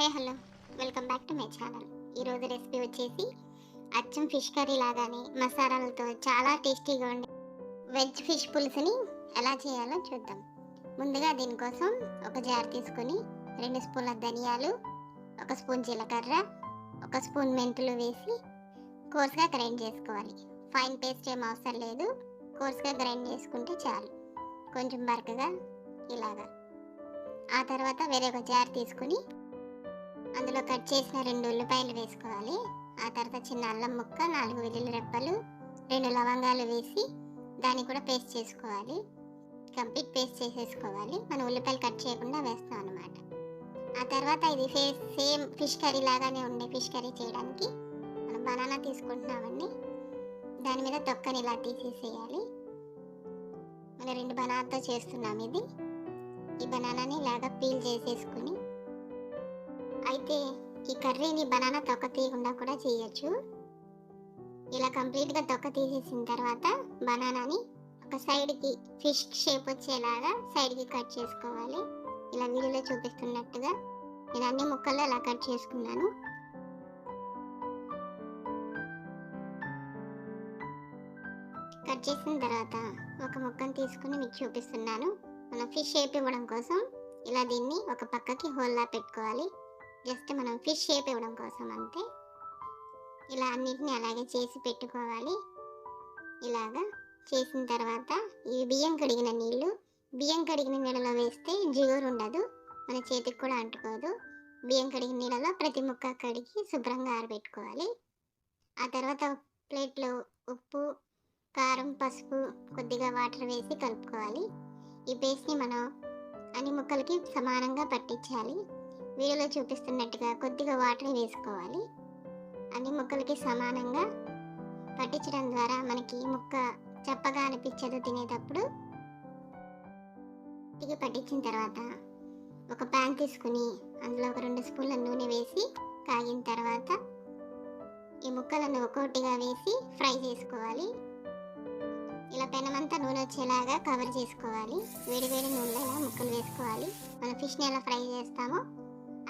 Hi hello. Welcome back to my channel. ఈరోజు recipe వచ్చేసి అచ్చం ఫిష్ కర్రీ లాగానే మసాలాలతో చాలా టేస్టీగా ఉండే వెజ్ ఫిష్ పులుసుని ఎలా చేయాలో చూద్దాం. ముందుగా దీనికోసం ఒక జార్ తీసుకొని రెండు స్పూన్ల ధనియాలు ఒక స్పూన్ జీలకర్ర ఒక స్పూన్ మెంతులు వేసి కోర్స్గా గ్రైండ్ చేసుకోవాలి. ఫైన్ పేస్ట్ ఏం అవసరం లేదు. కోర్స్గా గ్రైండ్ చేసుకుంటే చాలు. కొంచెం బరకగా ఇలాగా. ఆ తర్వాత వేరే ఒక జార్ తీసుకుని అందులో కట్ చేసిన రెండు ఉల్లిపాయలు వేసుకోవాలి. ఆ తర్వాత చిన్న అల్లం ముక్క నాలుగు వెల్లుల్లి రెప్పలు రెండు లవంగాలు వేసి దాన్ని కూడా పేస్ట్ చేసుకోవాలి. కంప్లీట్ పేస్ట్ చేసేసుకోవాలి. మనం ఉల్లిపాయలు కట్ చేయకుండా వేస్తాం అనమాట ఆ తర్వాత ఇది ఫేస్ సేమ్ ఫిష్ కర్రీ లాగానే ఉండే ఫిష్ కర్రీ చేయడానికి మనం బనానా తీసుకుంటున్నామండి దాని మీద తొక్కని ఇలా తీసేసేయాలి. మనం రెండు బనానాతో చేస్తున్నాం ఇది. ఈ బనానాని ఇలాగా పీల్ చేసేసుకుని అయితే ఈ కర్రీని బనానా తొక్క తీయకుండా కూడా చేయొచ్చు. ఇలా కంప్లీట్గా తొక్క తీసేసిన తర్వాత బనానాని ఒక సైడ్కి ఫిష్ షేప్ వచ్చేలాగా సైడ్కి కట్ చేసుకోవాలి. ఇలా వీడియోలో చూపిస్తున్నట్టుగా నేను అన్ని ముక్కలు అలా కట్ చేసుకున్నాను. కట్ చేసిన తర్వాత ఒక ముక్కను తీసుకుని మీకు చూపిస్తున్నాను. మనం ఫిష్ షేప్ ఇవ్వడం కోసం ఇలా దీన్ని ఒక పక్కకి హోల్లా పెట్టుకోవాలి. జస్ట్ మనం ఫిష్ షేప్ ఇవ్వడం కోసం అంతే. ఇలా అన్నిటిని అలాగే చేసి పెట్టుకోవాలి. ఇలాగా చేసిన తర్వాత ఈ బియ్యం కడిగిన నీళ్ళు బియ్యం కడిగిన నీళ్ళలో వేస్తే జిగురు ఉండదు మన చేతికి కూడా అంటుకోదు. బియ్యం కడిగిన నీళ్ళలో ప్రతి ముక్క కడిగి శుభ్రంగా ఆరబెట్టుకోవాలి. ఆ తర్వాత ప్లేట్లో ఉప్పు కారం పసుపు కొద్దిగా వాటర్ వేసి కలుపుకోవాలి. ఈ పేస్ట్ని మనం అన్ని ముక్కలకి సమానంగా పట్టించాలి. వీడియోలో చూపిస్తున్నట్టుగా కొద్దిగా వాటర్ వేసుకోవాలి. అన్ని ముక్కలకి సమానంగా పట్టించడం ద్వారా మనకి ముక్క చప్పగా అనిపించదు తినేటప్పుడు. ఇది పట్టించిన తర్వాత ఒక ప్యాన్ తీసుకుని అందులో ఒక రెండు స్పూన్ల నూనె వేసి కాగిన తర్వాత ఈ ముక్కలను ఒక్కొక్కటిగా వేసి ఫ్రై చేసుకోవాలి. ఇలా పెనమంతా నూనె వచ్చేలాగా కవర్ చేసుకోవాలి. వేడి వేడి నూనెలో ఇలా ముక్కలు వేసుకోవాలి. మన ఫిష్ని ఎలా ఫ్రై చేస్తామో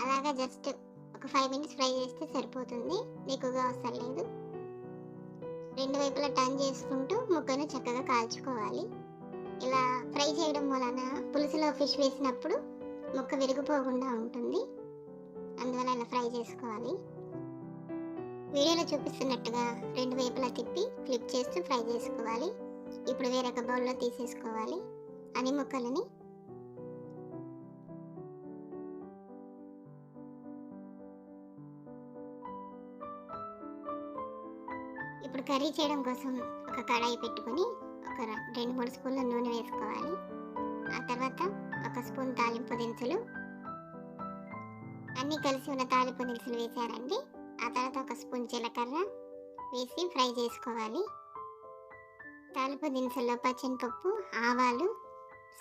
అలాగా జస్ట్ ఒక ఫైవ్ మినిట్స్ ఫ్రై చేస్తే సరిపోతుంది. ఎక్కువగా అవసరం లేదు. రెండు వైపులా టర్న్ చేసుకుంటూ ముక్కను చక్కగా కాల్చుకోవాలి. ఇలా ఫ్రై చేయడం వలన పులుసులో ఫిష్ వేసినప్పుడు ముక్క విరిగిపోకుండా ఉంటుంది. అందువల్ల ఇలా ఫ్రై చేసుకోవాలి. వీడియోలో చూపిస్తున్నట్టుగా రెండు వైపులా తిప్పి ఫ్లిప్ చేస్తూ ఫ్రై చేసుకోవాలి. ఇప్పుడు వేరొక బౌల్లో తీసేసుకోవాలి. అని ముక్కలని కర్రీ చేయడం కోసం ఒక కడాయి పెట్టుకొని ఒక రెండు మూడు స్పూన్ల నూనె వేసుకోవాలి. ఆ తర్వాత ఒక స్పూన్ తాలింపు దినుసులు. అన్నీ కలిసి ఉన్న తాలింపు దినుసులు వేసారండి. ఆ తర్వాత ఒక స్పూన్ జీలకర్ర వేసి ఫ్రై చేసుకోవాలి. తాలింపు దినుసుల్లో పచ్చెనపప్పు ఆవాలు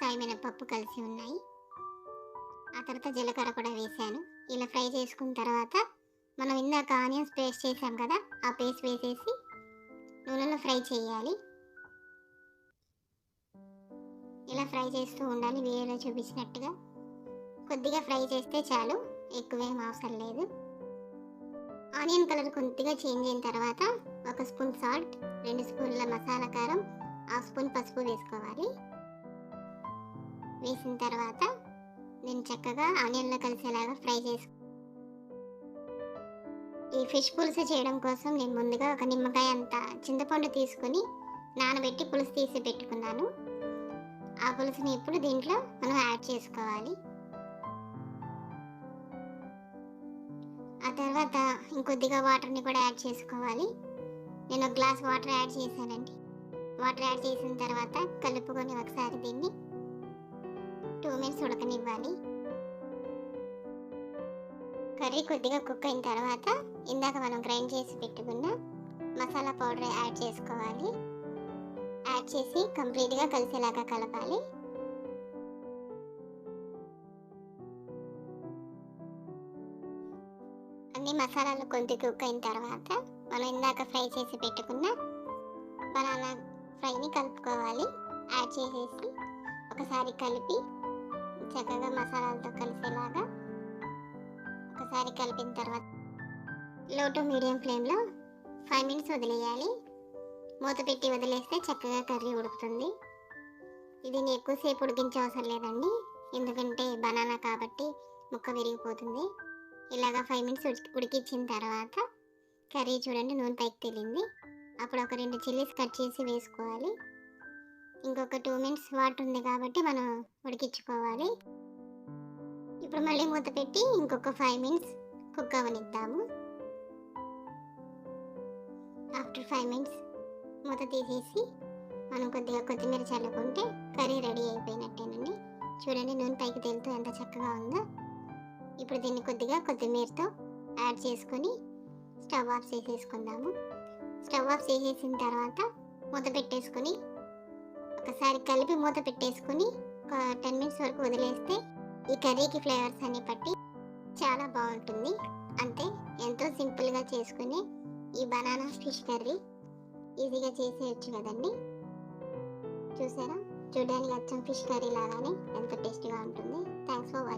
సాయమినపప్పు కలిసి ఉన్నాయి. ఆ తర్వాత జీలకర్ర కూడా వేసాను. ఇలా ఫ్రై చేసుకున్న తర్వాత మనం ఇందాక ఆనియన్స్ పేస్ట్ చేసాం కదా ఆ పేస్ట్ వేసేసి నూనెలో ఫ్రై చేయాలి. ఇలా ఫ్రై చేస్తూ ఉండాలి. వీడియోలో చూపించినట్టుగా. కొద్దిగా ఫ్రై చేస్తే చాలు. ఎక్కువేం అవసరం లేదు. ఆనియన్ కలర్ కొద్దిగా చేంజ్ అయిన తర్వాత ఒక స్పూన్ సాల్ట్ రెండు స్పూన్ల మసాలా కారం హాఫ్ స్పూన్ పసుపు వేసుకోవాలి. వేసిన తర్వాత నేను చక్కగా ఆనియన్లో కలిసేలాగా ఫ్రై చేసుకో ఈ ఫిష్ పులుసు చేయడం కోసం నేను ముందుగా ఒక నిమ్మకాయ అంత చింతపండు తీసుకొని నానబెట్టి పులుసు తీసి పెట్టుకున్నాను. ఆ పులుసుని ఇప్పుడు దీంట్లో మనం యాడ్ చేసుకోవాలి. ఆ తర్వాత ఇంకొద్దిగా వాటర్ని కూడా యాడ్ చేసుకోవాలి. నేను ఒక గ్లాస్ వాటర్ యాడ్ చేశానండి. వాటర్ యాడ్ చేసిన తర్వాత కలుపుకొని ఒకసారి దీన్ని టూ మినిట్స్ ఉడకనివ్వాలి. కర్రీ కొద్దిగా కుక్ అయిన తర్వాత ఇందాక మనం గ్రైండ్ చేసి పెట్టుకున్న మసాలా పౌడర్ యాడ్ చేసుకోవాలి. యాడ్ చేసి కంప్లీట్గా కలిసేలాగా కలపాలి. అన్ని మసాలాలు కొద్ది కుక్ అయిన తర్వాత మనం ఇందాక ఫ్రై చేసి పెట్టుకున్న బనానా ఫ్రైని కలుపుకోవాలి. యాడ్ చేసేసి ఒకసారి కలిపి చక్కగా మసాలాలతో కలిసేలాగా ఒకసారి కలిపిన తర్వాత లో టు మీడియం ఫ్లేమ్లో ఫైవ్ మినిట్స్ వదిలేయాలి. మూత పెట్టి వదిలేస్తే చక్కగా కర్రీ ఉడుకుతుంది. ఇది ఎక్కువసేపు ఉడికించే అవసరం లేదండి. ఎందుకంటే బనానా కాబట్టి ముక్క విరిగిపోతుంది. ఇలాగా ఫైవ్ మినిట్స్ ఉడికి ఉడికించిన తర్వాత కర్రీ చూడండి నూనె పైకి తేలింది. అప్పుడు ఒక రెండు చిల్లీస్ కట్ చేసి వేసుకోవాలి. ఇంకొక టూ మినిట్స్ వాటర్ ఉంది కాబట్టి మనం ఉడికించుకోవాలి. ఇప్పుడు మళ్ళీ మూత పెట్టి ఇంకొక ఫైవ్ మినిట్స్ కుక్ అవనిద్దాము. ఆఫ్టర్ ఫైవ్ మినిట్స్ మూత తీసేసి మనం కొద్దిగా కొత్తిమీర చల్లుకుంటే కర్రీ రెడీ అయిపోయినట్టేనండి. చూడండి నూనె పైకి తేలుతూ ఎంత చక్కగా ఉందో. ఇప్పుడు దీన్ని కొద్దిగా కొత్తిమీరతో యాడ్ చేసుకొని స్టవ్ ఆఫ్ చేసేసుకుందాము. స్టవ్ ఆఫ్ చేసేసిన తర్వాత మూత పెట్టేసుకొని ఒకసారి కలిపి మూత పెట్టేసుకొని ఒక టెన్ మినిట్స్ వరకు వదిలేస్తే ఈ కర్రీకి ఫ్లేవర్స్ అన్ని పట్టి చాలా బాగుంటుంది. అంతే ఎంతో సింపుల్గా చేసుకుని ఈ బనానా ఫిష్ కర్రీ ఈజీగా చేసేయచ్చు కదండి. చూసారా? చూడడానికి అచ్చం ఫిష్ కర్రీ లాగానే ఎంత టేస్టీగా ఉంటుంది. Thanks for watching